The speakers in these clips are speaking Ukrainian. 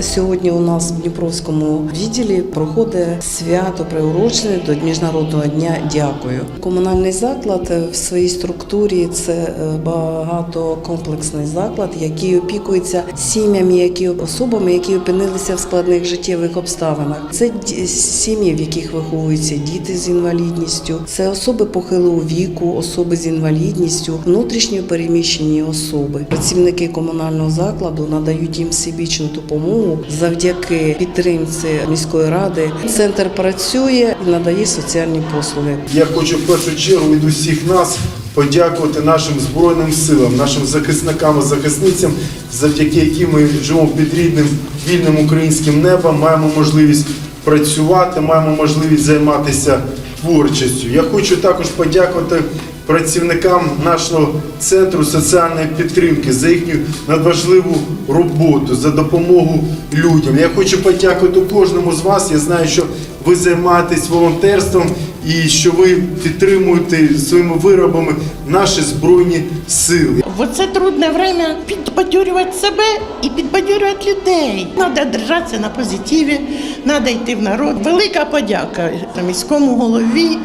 Сьогодні у нас в Дніпровському відділі проходить свято приурочене до Міжнародного дня дякую. Комунальний заклад в своїй структурі це е, багатокомплексний заклад, який опікується сім'ями, які особами, які опинилися в складних життєвих обставинах. Це сім'ї, в яких виховуються діти з інвалідністю, це особи похилого віку, особи з інвалідністю, внутрішньо переміщені особи. Працівники комунального закладу надають їм всебічну допомогу завдяки підтримці міської ради. Центр працює і надає соціальні послуги. Я хочу в першу чергу від усіх нас подякувати нашим збройним силам, нашим захисникам і захисницям, завдяки яким ми живемо під рідним вільним українським небом, маємо можливість працювати, маємо можливість займатися творчістю. Я хочу також подякувати працівникам нашого центру соціальної підтримки за їхню надважливу роботу, за допомогу людям. Я хочу подякувати кожному з вас. Я знаю, що ви займаєтесь волонтерством і що ви підтримуєте своїми виробами наші збройні сили. В це трудне время підбадьорювати себе і підбадьорювати людей. Треба держатися на позитиві, треба йти в народ. Велика подяка міському голові.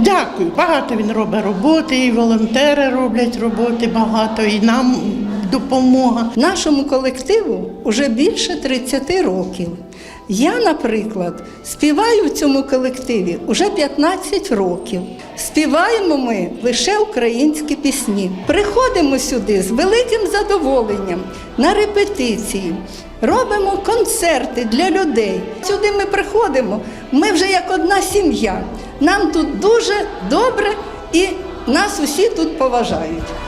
Дякую. Багато він робить роботи, і волонтери роблять роботи багато, і нам допомога. Нашому колективу вже більше 30 років. Я, наприклад, співаю в цьому колективі уже 15 років. Співаємо ми лише українські пісні. Приходимо сюди з великим задоволенням на репетиції. Робимо концерти для людей. Сюди ми приходимо, ми вже як одна сім'я. Нам тут дуже добре і нас усі тут поважають.